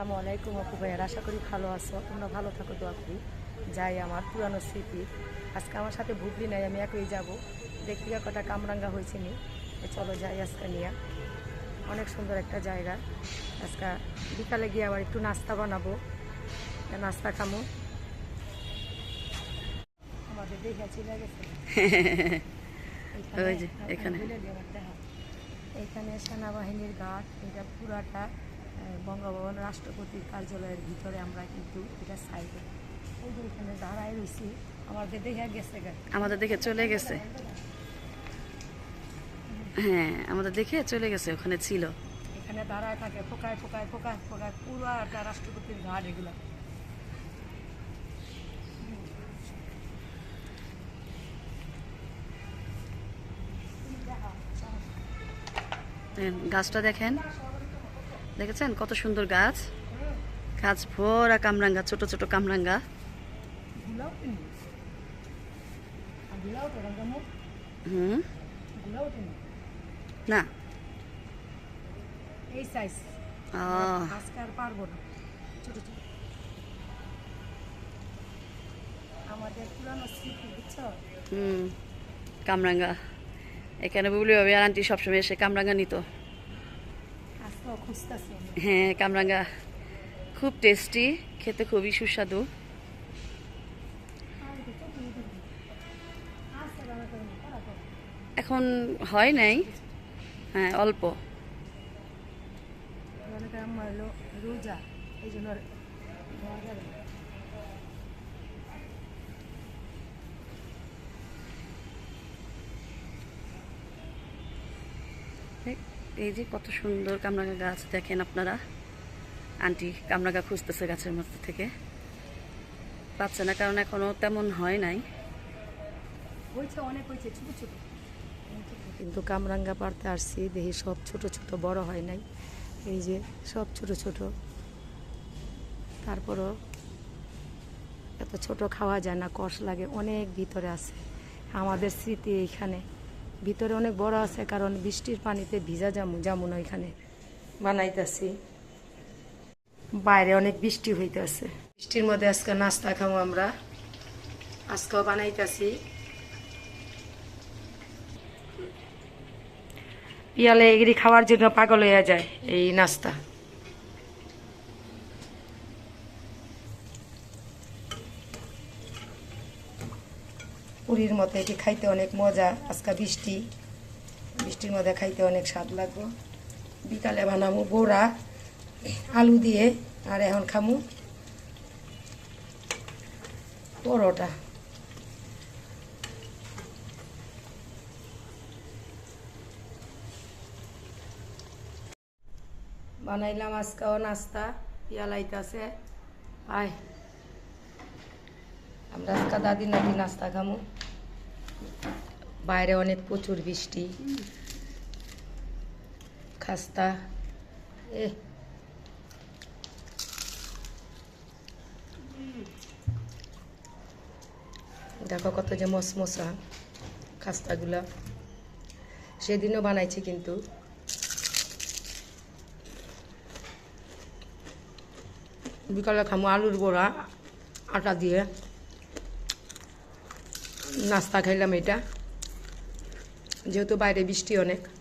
আসসালামু আলাইকুম আপু ভাইয়ার আশা করি ভালো আছো। তোমরা ভালো থাকো দোয়া করি। যাই আমার পুরানো স্মৃতি। আজকে আমার সাথে ভুগলি নাই আমি একই যাব। গিয়ে কটা কামরাঙ্গা হয়েছে নি। চলো যাই আজকে নিয়ে। অনেক সুন্দর একটা জায়গা। আজকে বিকালে গিয়ে আবার একটু নাস্তা বানাবো। নাস্তা খামো। আমাদের দেখে চলে গেছে। এখানে। দেখো। সেনাবাহিনীর ঘাট এটা পুরাটা বঙ্গভবন রাষ্ট্রপতির কার্যালয়ের ভিতরে আমরা কিন্তু এটা সাইডে যে এখানে দাঁড়ায় রয়েছি আমাদের দেখে গেছে আমাদের দেখে চলে গেছে। হ্যাঁ আমাদের দেখে চলে গেছে ওখানে ছিল। এখানে দাঁড়ায় থাকে ফোকায় ফোকায় ফোকায় ফোকায় পুরো একটা রাষ্ট্রপতির ঘাট এগুলো। গাছটা দেখেন। দেখেছেন? কত সুন্দর গাছ। গাছ ভরা কামরাঙ্গা ছোট ছোট কামরাঙ্গা। হুম। না। এই সাইজ আজকে আর পারব না। ছোট ছোট। আমাদের পুরানো স্মৃতি বুঝছ? হুম। কামরাঙ্গা। এখানে বুবলি ভাবি আর আন্টি সবসময় এসে কামরাঙ্গা নিত। হ্যাঁ কামরাঙ্গা খুব টেস্টি খেতে খুবই সুস্বাদু। এখন হয় নাই। হ্যাঁ অল্প। রোজা এই জন্য। এই- যে কত সুন্দর কামরাঙ্গা গাছ দেখেন আপনারা। আন্টি কামরাঙ্গা খুঁজতেছে গাছের মধ্যে থেকে। পাচ্ছে না কারণ এখনও তেমন হয় নাই। হয়েছে অনেক হয়েছে ছোট ছোট। কিন্তু কামরাঙ্গা পাড়তে আসছি দেখি সব ছোট ছোট বড় হয় নাই। এই যে সব ছোট ছোট। তারপরও এত ছোট খাওয়া যায় না কষ লাগে অনেক ভিতরে আছে। আমাদের স্মৃতি এইখানে। ভিতরে অনেক বড় আছে, কারণ বৃষ্টির পানিতে ভিজা জামু, জামুন ওইখানে বানাইতেছি। বাইরে অনেক বৃষ্টি হইতেছে। বৃষ্টির মধ্যে আজকে নাস্তা খাব আমরা। আজকেও বানাইতেছি। পিয়ালে এগিরি খাওয়ার জন্য পাগল হয়ে যায় এই নাস্তা। পুরীর মতো এটি খাইতে অনেক মজা, আজকে বৃষ্টি। বৃষ্টির মধ্যে খাইতে অনেক স্বাদ লাগবে। বিকালে বানামু বোরা আলু দিয়ে, আর এখন খামু পরোটা। বানাইলাম আজকেও নাস্তা, পিয়ালাইতাছে। আয়। আমরা আজকে দাদি নাকি নাস্তা খামু। বাইরে অনেক প্রচুর বৃষ্টি, খাস্তা, এ। দেখো কত যে মশমশা খাস্তাগুলা। সেদিনও বানাইছি কিন্তু। বিকালে খামো আলুর বড়া, আটা দিয়ে। নাস্তা খাইলাম এটা। যেহেতু বাইরে বৃষ্টি অনেক।